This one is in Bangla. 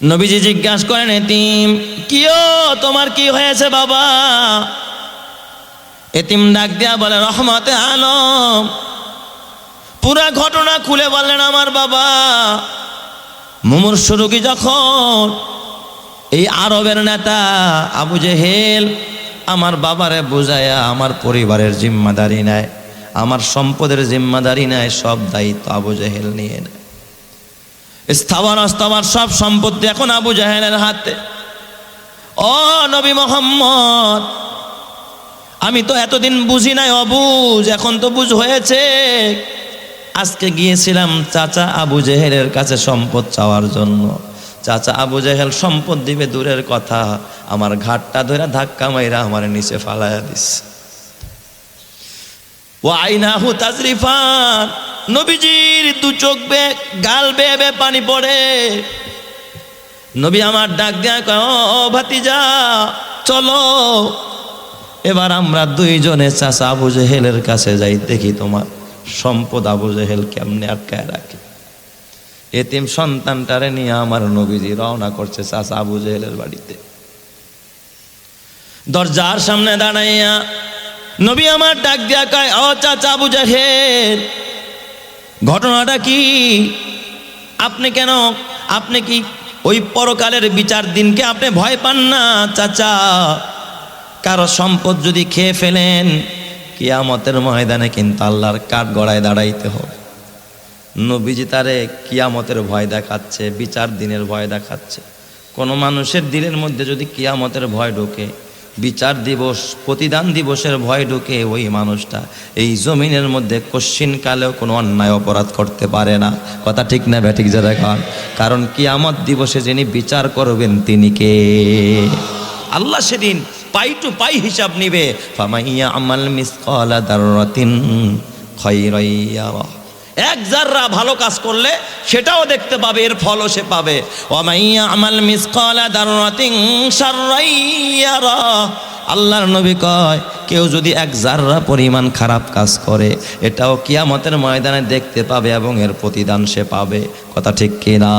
নবীজি জিজ্ঞাসা করেন, এতিম কিও তোমার কি হয়েছে বাবা? এতিম ডাক দিয়া বলে, রহমতে আলম পুরা ঘটনা খুলে বললেন আমার বাবা। মুমূর্ষ রোগী যখন এই আরবের নেতা আবু জেহেল আমার বাবারে বুঝায়া আমার পরিবারের জিম্মাদারি নেয়, আমার সম্পদের জিম্মাদারি নেয়, সব দায়িত্ব আবু জেহেল নিয়ে নেয়। স্থাবর অস্থাবর সব সম্পত্তি এখন আবু জাহেলের হাতে। ও নবী মোহাম্মদ, আমি তো এতদিন বুঝি নাই, অবুঝ, এখন তো বুঝ হয়েছে। আজকে গিয়েছিলাম চাচা আবু জেহেলের কাছে সম্পদ চাওয়ার জন্য। চাচা আবু জেহেল সম্পদ দিবে দূরের কথা, আমার ঘাটটা ধরে ধাক্কা মাইরা আমার নিচে ফালাইয়া দিস ও আইনাহু তাজরিফান নবীজির দু চোখ বে, গাল বে বে, পানি পড়ে। নবী আমার ডাক দেয়া কয়, ও ভাতিজা, চলো। এবার আমরা দুইজনে চাচা আবু জেহেলের কাছে যাই, দেখি তোমার সম্পদ আবু জেহেল কেমনে আটকায় রাখে। এতিম সন্তানটারে নিয়ে আমার নবীজি রওনা করছে চাচা আবু জেহেলের বাড়িতে। দরজার সামনে দাঁড়াইয়া নবী আমার ডাক দিয়া কয়, ও চাচা আবু জাহেল ঘটনাটা কি? আপনি কেন, আপনি কি ওই পরকালের বিচার দিনকে আপনি ভয় পান না, চাচা? কারও সম্পদ যদি খেয়ে ফেলেন, কিয়ামতের ময়দানে কিন্তু আল্লাহর কাঠ গড়ায় দাঁড়াইতে হবে। নবীজি তারে কিয়ামতের ভয় দেখাচ্ছে, বিচার দিনের ভয় দেখাচ্ছে। কোনো মানুষের দিলের মধ্যে যদি কিয়ামতের ভয় ঢোকে বিচার দিবস, প্রতিদান দিবসের ভয় ঢুকে ওই মানুষটা। এই জমিনের মধ্যে কশ্চিন কালেও কোনো অন্যায় অপরাধ করতে পারে না। কথা ঠিক না ব্যাঠিক যারা কন। কারণ কিয়ামত দিবসে যিনি বিচার করবেন, তিনি কে? আল্লাহ সেদিন পাই টু পাই হিসাব নিবে। ফামাইয়া আমাল মিসকালা দাররাতিন খায়রাইয়া। এক জাররা ভালো কাজ করলে সেটাও দেখতে পাবে, এর ফলও সে পাবে। আমাল আল্লাহর নবী কয়, কেউ যদি এক জাররা পরিমাণ খারাপ কাজ করে, এটাও কিয়ামতের ময়দানে দেখতে পাবে এবং এর প্রতিদান সে পাবে। কথা ঠিক কিনা?